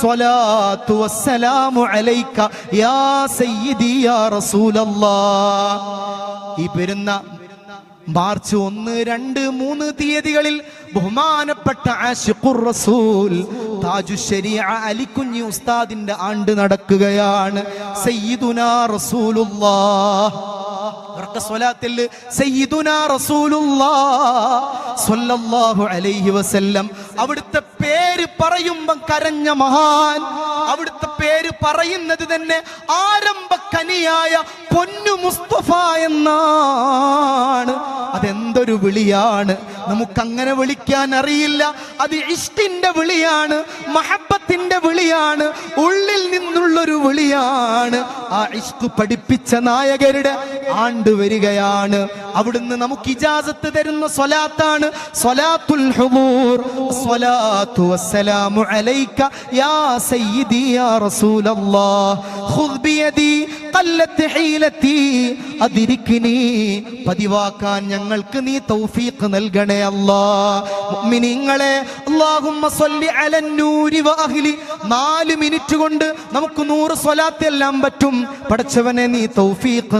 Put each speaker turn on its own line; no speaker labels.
സ്വലാത്തു വസ്സലാമു അലൈക യാ സയ്യിദി യാ റസൂലല്ലാ ഈ പെരുന്ന മാർച്ച് ഒന്ന് രണ്ട് മൂന്ന് തീയതികളിൽ ബഹുമാനപ്പെട്ട ആഷിഖുർ റസൂൽ താജു ശരീഅ അലിക്കുഞ്ഞി ഉസ്താദിന്റെ ആണ്ട് നടക്കുകയാണ്. സയ്യിദുനാ റസൂലുള്ളാഹ്. സ്വലാത്തിൽ സയ്യിദുനാ റസൂലുള്ളാഹ്. സ്വല്ലല്ലാഹു അലൈഹി വസല്ലം. അവിടുത്തെ പേര് പറയുമ്പം കരഞ്ഞ മഹാൻ. അവിടുത്തെ പേര് പറയുന്നത് തന്നെ ആരംഭ കനിയായ പൊന്നു മുസ്തഫ എന്നാണ്. അതെന്തൊരു വിളിയാണ്. നമുക്കങ്ങനെ വിളിക്കാൻ അറിയില്ല. അത് ഇഷ്ടിന്റെ വിളിയാണ്. മഹബത്തിന്റെ വിളിയാണ്. ഉള്ളിൽ നിന്നുള്ളൊരു വിളിയാണ്. ആ ഇഷ്ക് പഠിപ്പിച്ച നായകരുടെ ആണ്ട് വരികയാണ്. അവിടുന്ന് നമുക്ക് ഇജാസത്ത് തരുന്ന സ്വലാത്താണ്. സ്വലാത്തുൽ ഹുമൂർ സ്വലാത്തു വസ്സലാമു അലൈക യാ സയ്യിദി യാ റസൂലല്ലാഹ്. ഖുദ് ബിയദി ഖല്ലത്ത് ഹീലത്തി. അതിരിക്കിനി പതിവാക്കാൻ ഞങ്ങൾക്ക് നീ തൗഫീഖ് നൽകണേ അല്ലാഹ്. മുഅ്മിനീങ്ങളെ അല്ലാഹുമ്മ സ്വല്ലി അലൻ നൂരി വ അഹ്ലി. നാല് മിനിറ്റ് കൊണ്ട് നമുക്ക് നൂറ് സ്വലാത്ത് എല്ലാം പറ്റും. പടച്ചവനെ നീ തൗഫീഖ്